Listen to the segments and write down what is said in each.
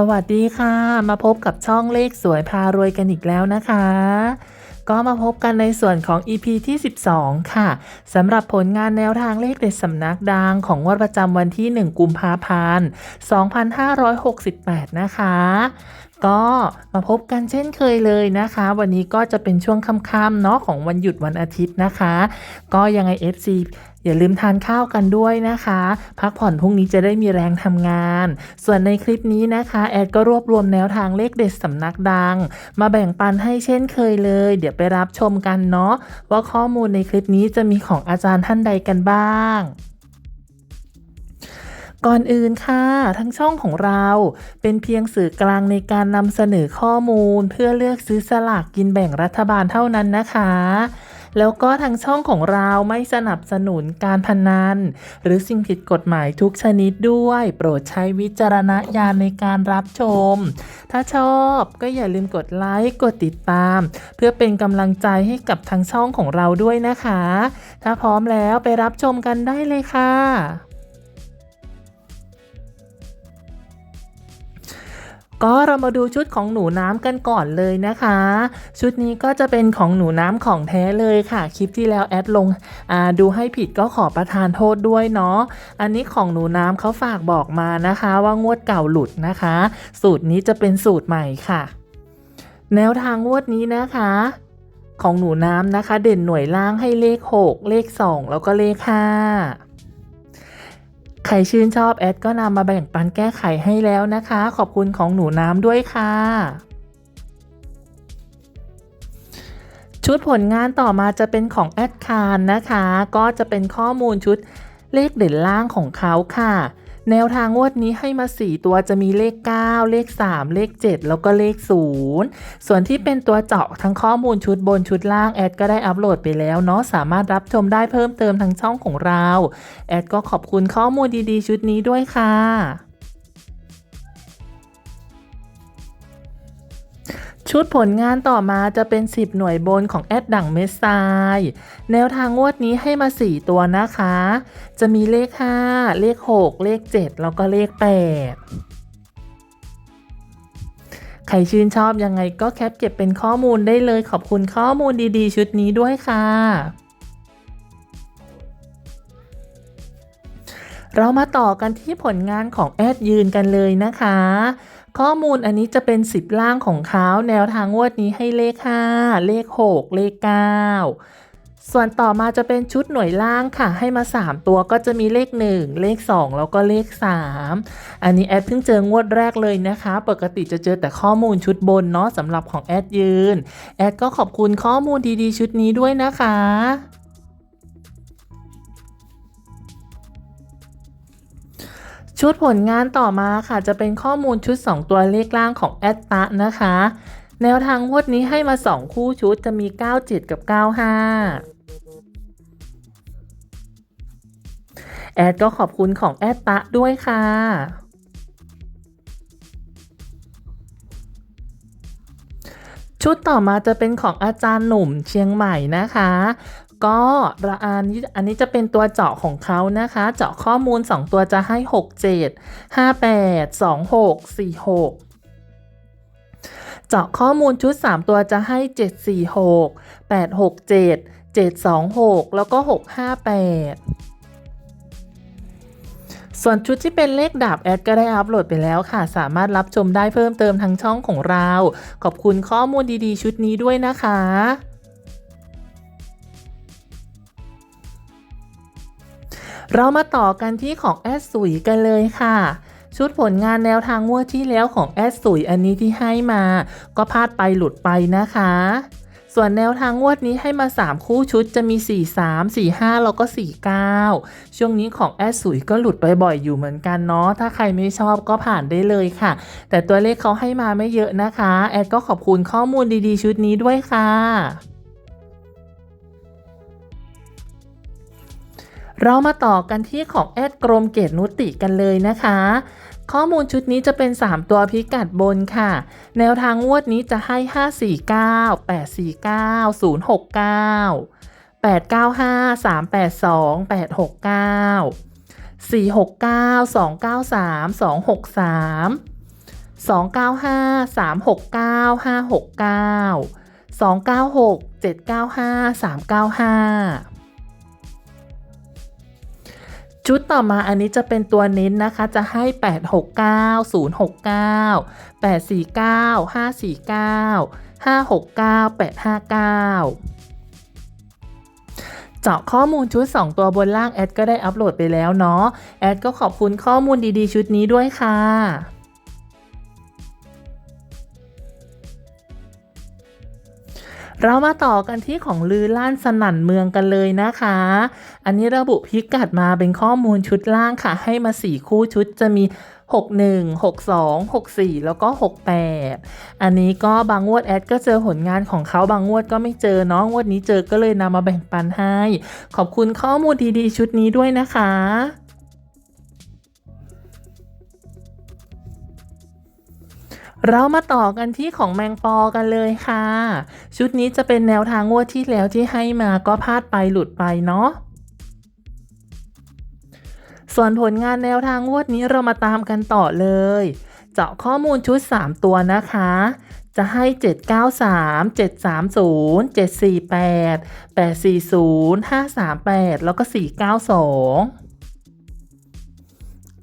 สวัสดีค่ะ มาพบกับช่องเลขสวยพารวยกันอีกแล้วนะคะ ก็มาพบกันในส่วนของ EP ที่ 12 ค่ะสำหรับผลงานแนวทางเลขเด็ดสำนักดังของงวดประจำวันที่ 1 กุมภาพันธ์ 2568 นะคะก็มาพบกันเช่นเคยเลยนะคะ วันนี้ก็จะเป็นช่วงค่ำๆเนาะของวันหยุดวันอาทิตย์นะคะ ก็ยังไง FC อย่าลืมทานข้าวกันด้วยนะคะ พักผ่อนพรุ่งนี้จะได้มีแรงทำงาน ส่วนในคลิปนี้นะคะ แอดก็รวบรวมแนวทางเลขเด็ดสำนักดัง มาแบ่งปันให้เช่นเคยเลย เดี๋ยวไปรับชมกันเนาะว่าข้อมูลในคลิปนี้จะมีของอาจารย์ท่านใดกันบ้างก่อนอื่นค่ะ ทั้งช่องของเราเป็นเพียงสื่อกลางในการนำเสนอข้อมูล เพื่อเลือกซื้อสลากกินแบ่งรัฐบาลเท่านั้นนะคะ แล้วก็ทางช่องของเราไม่สนับสนุนการพนัน หรือสิ่งผิดกฎหมายทุกชนิดด้วย โปรดใช้วิจารณญาณในการรับชม ถ้าชอบก็อย่าลืมกดไลค์กดติดตาม เพื่อเป็นกำลังใจให้กับทางช่องของเราด้วยนะคะ ถ้าพร้อมแล้วไปรับชมกันได้เลยค่ะ ก็เรามาดูชุดของหนูน้ำกันก่อนเลยนะคะ ชุดนี้ก็จะเป็นของหนูน้ำของแท้เลยค่ะ คลิปที่แล้วแอดลงดูให้ผิดก็ขอประทานโทษด้วยเนาะอันนี้ของหนูน้ำเขาฝากบอกมานะคะว่างวดเก่าหลุดนะคะ สูตรนี้จะเป็นสูตรใหม่ค่ะ แนวทางงวดนี้นะคะ ของหนูน้ำนะคะ เด่นหน่วยล่างให้เลข 6 เลข 2 แล้วก็เลข 5 ใครชื่นชอบแอดก็นำมาแบ่งปันแก้ไขให้แล้วนะคะ ขอบคุณของหนูน้ำด้วยค่ะ ชุดผลงานต่อมาจะเป็นของแอดคารนะคะ ก็จะเป็นข้อมูลชุดเลขเด่นล่างของเขาค่ะ แนวทางงวดนี้ให้มา 4 ตัวจะมีเลข 9 เลข 3 เลข 7 แล้วก็เลข 0 ส่วนที่เป็นตัวเจาะทั้งข้อมูลชุดบนชุดล่างแอดก็ได้อัปโหลดไปแล้วเนาะสามารถรับชมได้เพิ่มเติมทางช่องของเรา แอดก็ขอบคุณข้อมูลดีๆ ชุดนี้ด้วยค่ะ ชุดผลงานต่อมาจะเป็น 10 หน่วยบนของแอดดั่งเมสไซแนวทางงวดนี้ให้มา 4 ตัวนะคะ จะมีเลข 5 เลข 6 เลข 7 แล้วก็เลข 8ใครชื่นชอบยังไงก็แคปเก็บเป็นข้อมูลได้เลยขอบคุณข้อมูลดีๆ ชุดนี้ด้วยค่ะ เรามาต่อกันที่ผลงานของแอดยืนกันเลยนะคะ ข้อมูลอันนี้จะเป็น 10 ล่างของเขาแนวทางงวดนี้ให้เลข 5 เลข 6 เลข 9 ส่วนต่อมาจะเป็นชุดหน่วยล่างค่ะ ให้มา 3 ตัวก็จะมีเลข 1 เลข 2 แล้วก็เลข 3 อันนี้แอดเพิ่งเจองวดแรกเลยนะคะ ปกติจะเจอแต่ข้อมูลชุดบนเนาะสำหรับของแอดยืน แอดก็ขอบคุณข้อมูลดีๆ ชุดนี้ด้วยนะคะ ชุดผลงานต่อมาค่ะจะเป็นข้อมูลชุด 2 ตัวเลขล่างของแอดตะนะคะ แนวทางงวดนี้ให้มา 2 คู่ชุดจะมี 97 กับ 95แอดก็ขอบคุณของแอดตะด้วยค่ะ ชุดต่อมาจะเป็นของอาจารย์หนุ่มเชียงใหม่นะคะ ก็ระอันนี้อันนี้จะเป็นตัวเจาะของเขานะคะ เจาะข้อมูล 2 ตัวจะให้ 6 7 5 8 2 6 4 6 เจาะข้อมูลชุด 3 ตัวจะให้ 7 4 6 8 6 7 7 2 6 แล้วก็ 6 5 8ส่วนชุดที่เป็นเลขดาบแอดก็ได้อัปโหลดไปแล้วค่ะ สามารถรับชมได้เพิ่มเติมทางช่องของเรา ขอบคุณข้อมูลดีๆ ชุดนี้ด้วยนะคะ เรามาต่อกันที่ของแอดสุยกันเลยค่ะชุดผลงานแนวทางงวดที่แล้วของแอดสุยอันนี้ที่ให้มา ก็พลาดไปหลุดไปนะคะ ส่วนแนวทางงวดนี้ให้มา 3 คู่ชุดจะมี 4 3 4 5 แล้วก็ 49 ช่วงนี้ของแอดสุยก็หลุดไปบ่อยอยู่เหมือนกันเนาะถ้าใครไม่ชอบก็ผ่านได้เลยค่ะ แต่ตัวเลขเขาให้มาไม่เยอะนะคะ แอดก็ขอบคุณข้อมูลดีๆ ชุดนี้ด้วยค่ะ เรามาต่อกันที่ของแอดกรมเกตนุติกันเลยนะคะ ข้อมูลชุดนี้จะเป็น 3 ตัวพิกัดบนค่ะ แนวทางงวดนี้จะให้ 549 849 069 895 382 869 469 293 263 295 369 569 296 795 395 ชุดต่อมาอันนี้จะเป็นตัวเน้นนะคะจะให้ 869 069 849 549 569 859 เจาะข้อมูลชุด 2 ตัวบนล่างแอดก็ได้อัปโหลดไปแล้วเนาะแอดก็ขอบคุณข้อมูลดีๆ ชุดนี้ด้วยค่ะเรามาต่อกันที่ของลือล้านสนั่นเมืองกันเลยนะคะ อันนี้ระบุพิกัดมาเป็นข้อมูลชุดล่างค่ะ ให้มา 4 คู่ชุดจะมี 61 62 64 แล้วก็ 68 อันนี้ก็บางงวดแอดก็เจอผลงานของเขาบางงวดก็ไม่เจอเนาะงวดนี้เจอก็เลยนำมาแบ่งปันให้ ขอบคุณข้อมูลดีๆ ชุดนี้ด้วยนะคะเรามาต่อกันที่ของแมงปอกันเลยค่ะ ชุดนี้จะเป็นแนวทางงวดที่แล้วที่ให้มาก็พลาดไปหลุดไปเนาะ ส่วนผลงานแนวทางงวดนี้เรามาตามกันต่อเลย เจาะข้อมูลชุด 3 ตัวนะคะ จะให้ 793 730 748 840 538 แล้วก็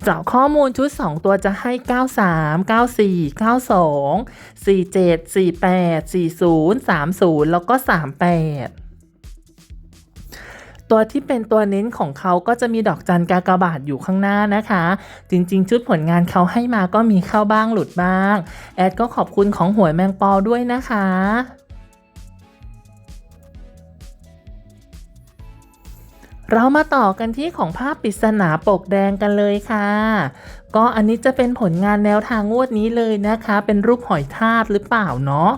492จาะข้อมูลชุด 2 ตัวจะให้ 93 94 92 47 48 40 30 แล้วก็ 38 ตัวที่เป็นตัวเน้นของเขาก็จะมีดอกจันกากบาทอยู่ข้างหน้านะคะ จริงๆ ชุดผลงานเขาให้มาก็มีเข้าบ้างหลุดบ้าง แอดก็ขอบคุณของหวยแมงปอด้วยนะคะเรามาต่อกันที่ของภาพปริศนาปกแดงกันเลยค่ะ ก็อันนี้จะเป็นผลงานแนวทางงวดนี้เลยนะคะ เป็นรูปหอยทากหรือเปล่าเนาะ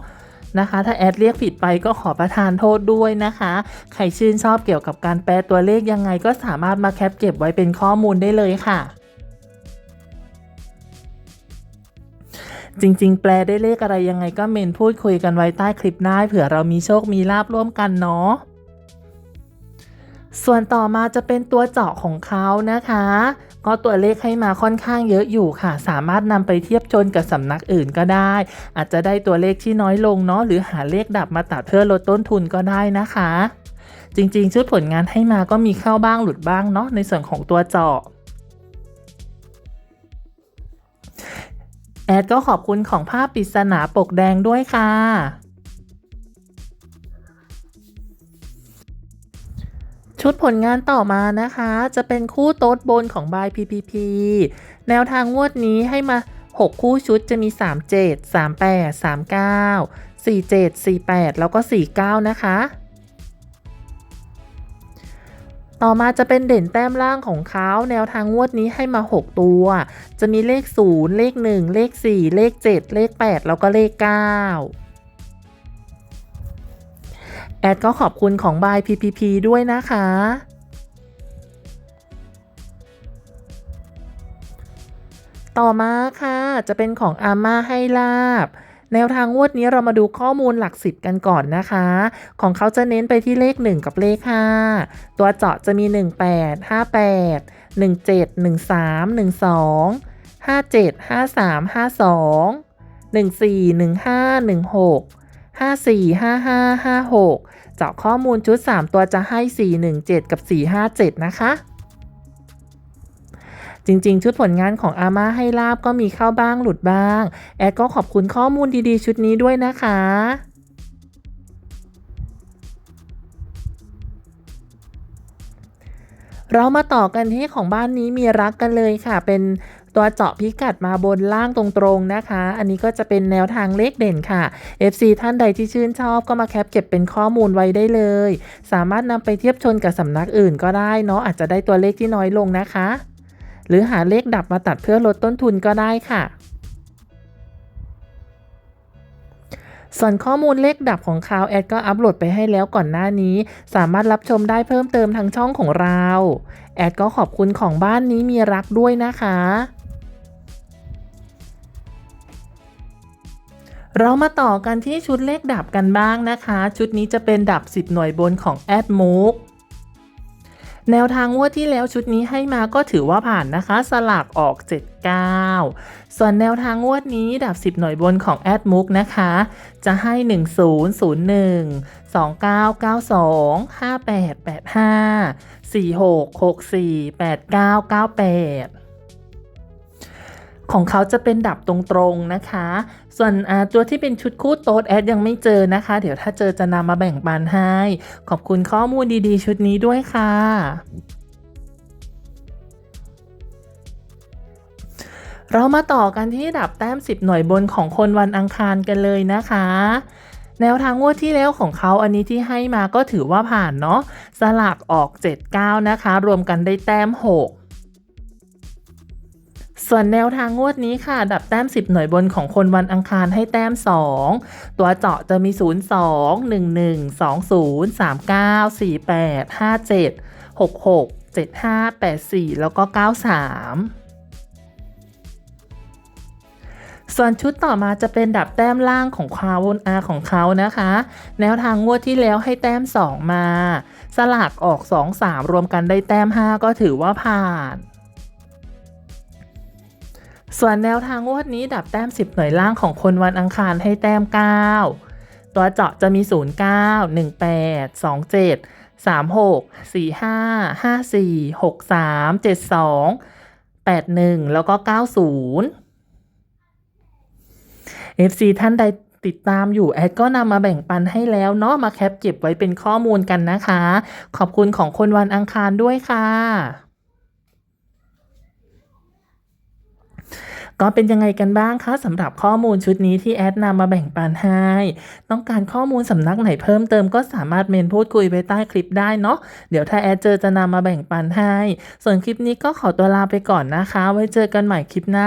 นะคะ ถ้าแอดเรียกผิดไปก็ขอประทานโทษด้วยนะคะ ใครชื่นชอบเกี่ยวกับการแปลตัวเลขยังไงก็สามารถมาแคปเก็บไว้เป็นข้อมูลได้เลยค่ะจริง ๆ แปลได้เลขอะไรยังไงก็เมนพูดคุยกันไว้ใต้คลิปหน้าเผื่อเรามีโชคมีลาบร่วมกันเนาะ ส่วนต่อมาจะเป็นตัวเจาะของเขานะคะ ก็ตัวเลขให้มาค่อนข้างเยอะอยู่ค่ะ สามารถนำไปเทียบชนกับสำนักอื่นก็ได้ อาจจะได้ตัวเลขที่น้อยลงเนาะหรือหาเลขดับมาตัดเพื่อลดต้นทุนก็ได้นะคะ จริงๆ ชุดผลงานให้มาก็มีเข้าบ้างหลุดบ้างเนาะในส่วนของตัวเจาะแอดก็ขอบคุณของภาพปริศนาปกแดงด้วยค่ะ ชุดผลงานต่อมานะคะ จะเป็นคู่โต๊ดบนของบาย PPP แนวทางงวดนี้ให้มา 6 คู่ชุดจะมี 37 38 39 47 48 แล้วก็ 49 นะคะ ต่อมาจะเป็นเด่นแต้มล่างของเขา แนวทางงวดนี้ให้มา 6 ตัว จะมีเลข 0 เลข 1 เลข 4 เลข 7 เลข 8 แล้วก็เลข 9 แอดก็ขอบคุณของบาย PPP ด้วยนะคะ ต่อมาค่ะจะเป็นของอาม่าให้ลาบ แนวทางงวดนี้เรามาดูข้อมูลหลักสิบกันก่อนนะคะ ของเขาจะเน้นไปที่เลข 1 กับเลข 5 ตัวเจาะจะมี 18 58 17 13 12 57 53 52 14 15 16 54 55 56 เจาะข้อมูลชุด 3 ตัวจะให้ 417 กับ 457 นะคะ จริงๆ ชุดผลงานของอาม่าให้ลาบก็มีเข้าบ้างหลุดบ้าง แอดก็ขอบคุณข้อมูลดีๆ ชุดนี้ด้วยนะคะเรามาต่อกันที่ของบ้านนี้มีรักกันเลยค่ะ เป็น ตัวเจาะพิกัดมาบนล่างตรงๆนะคะ อันนี้ก็จะเป็นแนวทางเลขเด่นค่ะ FC ท่านใดที่ชื่นชอบก็มาแคปเก็บเป็นข้อมูลไว้ได้เลย สามารถนำไปเทียบชนกับสำนักอื่นก็ได้เนาะอาจจะได้ตัวเลขที่น้อยลงนะคะ หรือหาเลขดับมาตัดเพื่อลดต้นทุนก็ได้ค่ะส่วนข้อมูลเลขดับของคาวแอดก็อัปโหลดไปให้แล้วก่อนหน้านี้ สามารถรับชมได้เพิ่มเติมทางช่องของเรา แอดก็ขอบคุณของบ้านนี้มีรักด้วยนะคะ เรามาต่อกันที่ชุดเลขดับกันบ้างนะคะ ชุดนี้จะเป็นดับ 10 หน่วยบนของแอดมูกแนวทางงวดที่แล้วชุดนี้ให้มาก็ถือว่าผ่านนะคะ สลากออก 79 ส่วนแนวทางงวดนี้ดับ 10 หน่วยบนของแอดมุกนะคะ จะให้ 1001 2992 5885 4664 8998 ของเขาจะเป็นดับตรงๆนะคะ ส่วนตัวที่เป็นชุดคู่โต๊ดแอดยังไม่เจอนะคะ เดี๋ยวถ้าเจอจะนำมาแบ่งปันให้ ขอบคุณข้อมูลดีๆ ชุดนี้ด้วยค่ะเรามาต่อกันที่ดับแต้ม 10 หน่วยบนของคนวันอังคารกันเลยนะคะ แนวทางงวดที่แล้วของเขาอันนี้ที่ให้มาก็ถือว่าผ่านเนาะสลากออก 79 นะคะ รวมกันได้แต้ม 6 ส่วนแนวทางงวดนี้ค่ะ ดับแต้ม 10 หน่วยบนของคนวันอังคารให้แต้ม 2 ตัวเจาะจะมี 0 2 1 1 2 0 3 9 4 8 5 7 6 6 7 5 8 4 แล้วก็ 93ส่วนชุดต่อมาจะเป็นดับแต้มล่างของคาววนอาของเขานะคะ แนวทางงวดที่แล้วให้แต้ม 2 มา สลากออก 2 3 รวมกันได้แต้ม 5 ก็ถือว่าผ่าน ส่วนแนวทางงวดนี้ดับแต้ม 10 หน่วยล่างของคนวันอังคารให้แต้ม 9 ตัวเจาะจะมี 0 9 1 8 2 7 3 6 4 5 5 4 6 3 7 2 8 1 แล้วก็ 90 FC ท่านใดติดตามอยู่แอดก็นำมาแบ่งปันให้แล้วเนาะมาแคปเก็บไว้เป็นข้อมูลกันนะคะ ขอบคุณของคนวันอังคารด้วยค่ะ ก็เป็นยังไงกันบ้างคะสำหรับข้อมูลชุดนี้ที่แอดนำมาแบ่งปันให้ ต้องการข้อมูลสำนักไหนเพิ่มเติมก็สามารถเมนพูดคุยไปใต้คลิปได้เนาะเดี๋ยวถ้าแอดเจอจะนำมาแบ่งปันให้ ส่วนคลิปนี้ก็ขอตัวลาไปก่อนนะคะ ไว้เจอกันใหม่คลิปหน้า